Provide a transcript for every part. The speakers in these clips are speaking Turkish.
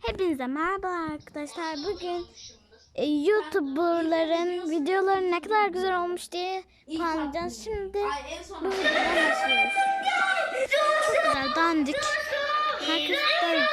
Hepinize merhaba arkadaşlar. Bugün e, YouTuber'ların videoları ne kadar güzel olmuş diye puanlayacağız. Şimdi bu videodan başlıyoruz. Dandik. Herkes böyle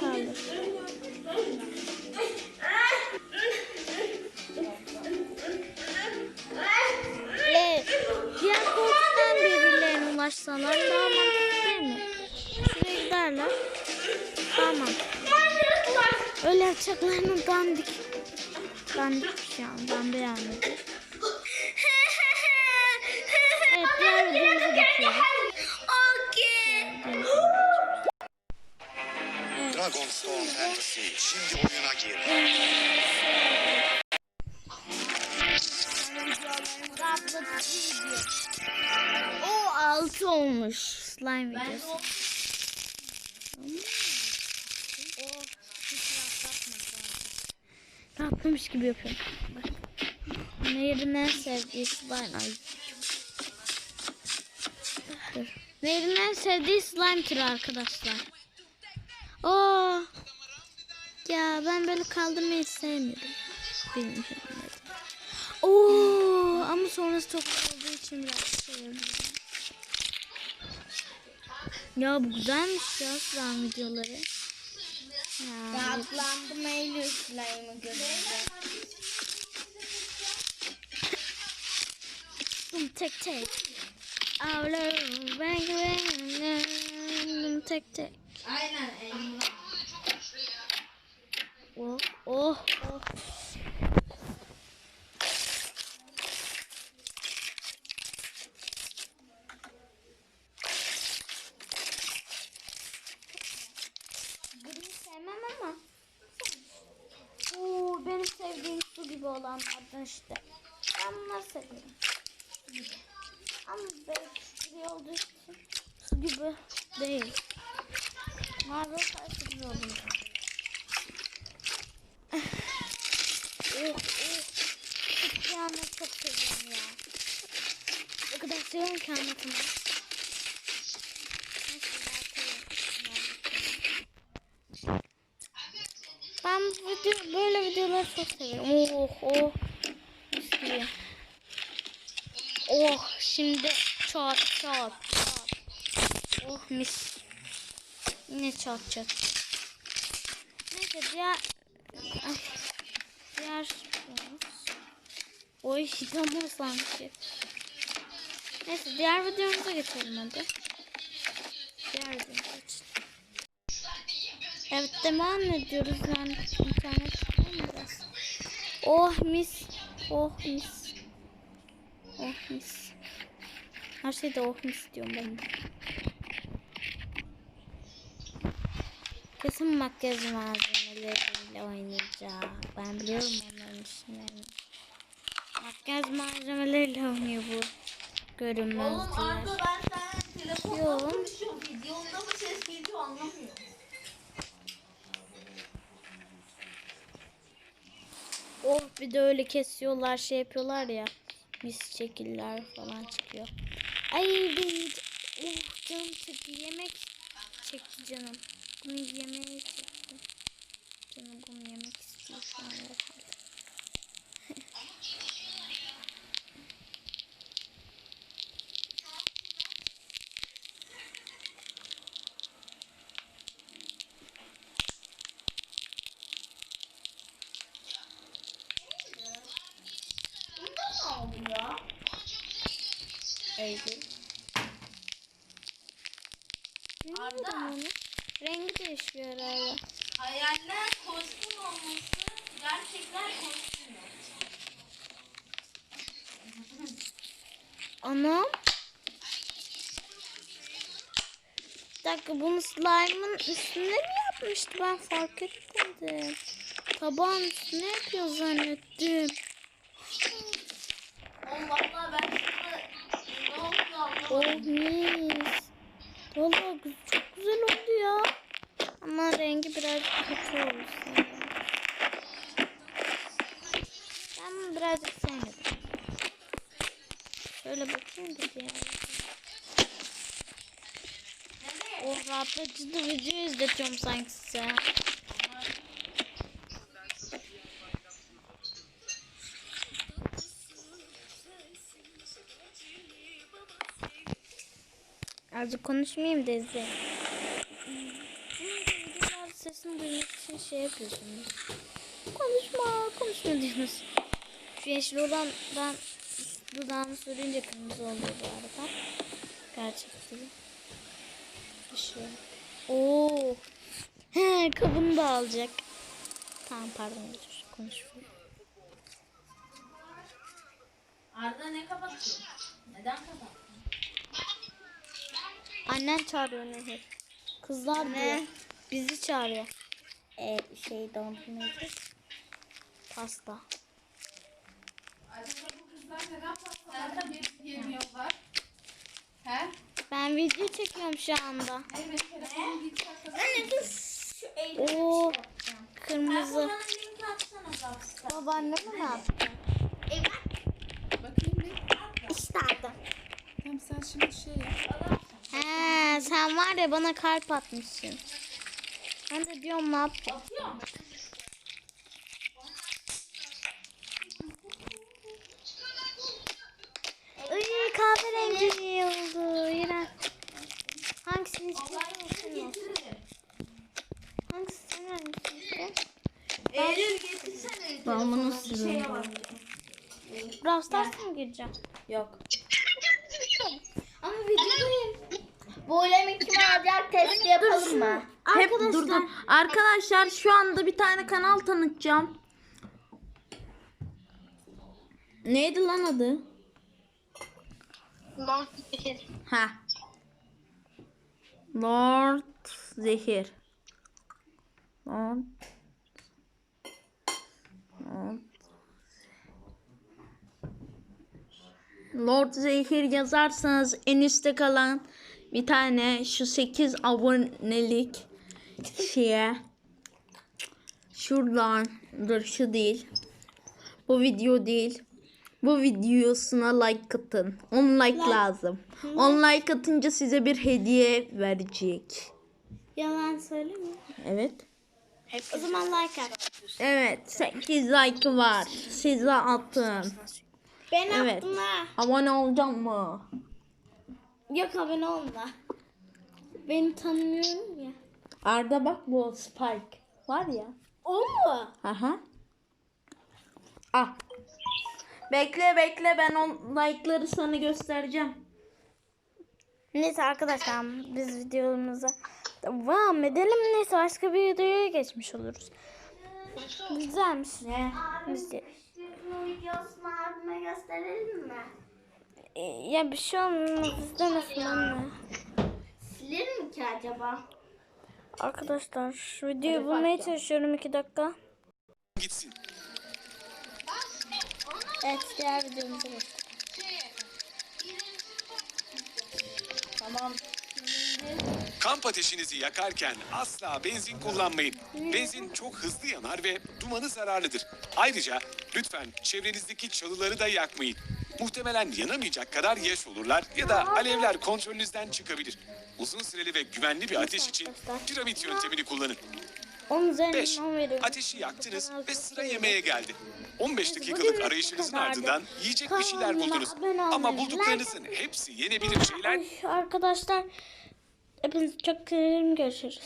Kaldır. Ve diğer koltuktan birbirlerine ulaşsalar daha mantıklı değil mi? Şuraya giderler. Daha mantıklı. Öyle yapacaklarını dandik. Dandik bir şey. Ben beğenmedim. Fantasy şimdi oyuna gir. O altı olmuş slime videosu. Hiç Rahatlamış gibi yapıyorum. Bak. Nehir'in en sevdiği slime. Ay. Dur. Nehir'in en sevdiği slime türü arkadaşlar. Oo. Ya ben böyle kaldırmayı sevmiyorum. Bilmiyorum. neden. Oo, ama sonrası çok olduğu için biraz seviyorum. Ya bu güzelmiş ya slime videoları. Ya, Rahatlandım Eylül slime'ı görünce. Tek tek. Ağlarım tek tek. Aynen Eylül. Oh oh oh. Gri sevmem ama. Oo, benim sevdiğim su gibi olanlardan işte. Ben bunları seviyorum. Ama böyle gri olduğu için su gibi değil. Mavi olsaydı gibi olurdu. Oh, oh. Kıpkırmızı çok seviyorum ya. O kadar seviyorum ki anlatamam. Neyse, bırakalım. Ben bu video, böyle videoları çok seviyorum. Oh oh. Mis. Oh şimdi çat çat çat. Oh mis. Yine çat çat. Neyse diğer... Ay. Diğer... Oy damar sanki. Neyse diğer videomuza geçelim hadi. Diğer videomuza geçelim. Evet devam ediyoruz yani internet. Oh mis. Oh mis. Oh mis. Her şeyde oh mis diyorum ben. Kesin makyaj malzemeleriyle oynayacak. Ben biliyorum onların isimlerini. Makyaj malzemeleriyle oynuyor bu. Görünmezler. Oğlum Arda ben sana telefonla Yok. konuşuyorum. Videonda mı ses geliyor anlamıyorum. Oh bir de öyle kesiyorlar şey yapıyorlar ya. Mis şekiller falan çıkıyor. Ay bir oh, Canım çekti. Yemek çekti canım. Bunu yemeye çekti. Canım bunu yemek istiyor şu an Arda. Onu. Rengi değişiyor herhalde. Hayaller kostüm olması gerçekler kostüm. Anam. Bir dakika bunu slime'ın üstünde mi yapmıştı? Ben fark etmedim. Tabağın üstüne yapıyor zannettim. Oğlum valla ben şurada ne oldu Oh anlamadım. mis. Valla çok güzel oldu ya. Ama rengi birazcık kötü oldu sanırım. Ben birazcık sevmedim. Şöyle bakayım da diğer. Oh rahatlatıcı video izletiyorum sanki size. Azıcık konuşmayayım da izleyin. Videolarda sesini duymak için şey yapıyorsunuz. Konuşma, konuşma diyorsunuz. Şu yeşil olan ben dudağımı sürünce kırmızı oluyor bu arada. Gerçekten. Düşüyor. Oo. He, kabını da alacak. Tamam pardon dur konuşuyorum. Arda ne kapatıyor? Neden kapattın? Annen çağırıyor Nehir. Kızlar diyor. Bizi çağırıyor. Ee, şey dondurmayacağız. Pasta. Acaba bu kızlar neden pastalarda bir yemiyorlar? He? Ben video çekiyorum şu anda. Evet, telefonu bir çakasın. Anne dur şu eğilimi Oo. Ben kırmızı. Babaanneme ne yaptı? E bak Bakayım bir. İşte aldım. Tamam sen şimdi şey yap. He, ya bana kalp atmışsın. Ben de diyorum ne yapacağım? Iy kahverengi oldu. İğrenç. Hangisini istiyorsun? Getiririm. Hangisi senin hangisini istiyorsun? Eylül getirsene. Ben bunu. Brawl Stars'a mı gireceğim? Yok. Ama videodayım. Bu ulemi kim alacak testi yapalım mı? Hep Arkadaşlar. durdum. Arkadaşlar şu anda bir tane kanal tanıtacağım. Neydi lan adı? Ha. Lord Zehir. Lord. Lord. Lord Zehir yazarsanız en üstte kalan bir tane şu 8 abonelik şeye şuradan dur şu değil. Bu video değil. Bu videosuna like atın. 10 like lazım. 10 like atınca size bir hediye verecek. Yalan söyleme. Evet. O zaman like at. Evet 8 like var. Size attım. Ben Evet. attım ha. Abone olacağım mı? Yok abone olma. Beni tanımıyorum ya. Arda bak bu Spike. Var ya. O mu? Aha. Ah. Bekle bekle ben o like'ları sana göstereceğim. Neyse arkadaşlar biz videomuza devam edelim. Neyse başka bir videoya geçmiş oluruz. Güzelmiş. Ne? Biz de- Bu videosunu abime gösterelim mi? Ee, Ya bir şey olmaz izlemesin anne. Silir mi ki acaba? Arkadaşlar şu videoyu bulmaya çalışıyorum iki dakika. Gitsin. Evet diğer videomuza geçelim. Kamp ateşinizi yakarken asla benzin kullanmayın. Benzin çok hızlı yanar ve dumanı zararlıdır. Ayrıca lütfen çevrenizdeki çalıları da yakmayın. Muhtemelen yanamayacak kadar yaş olurlar ya da alevler kontrolünüzden çıkabilir. Uzun süreli ve güvenli bir ateş için piramit yöntemini kullanın. 10 5. üzerinden 10 veriyorum. Ateşi yaktınız ve sıra yemeğe geldi. 15 Neyse, dakikalık arayışınızın ardından yiyecek bir şeyler buldunuz. Ama bulduklarınızın hepsi yenebilir şeyler Ay, arkadaşlar hepinizi çok seviyorum. Görüşürüz.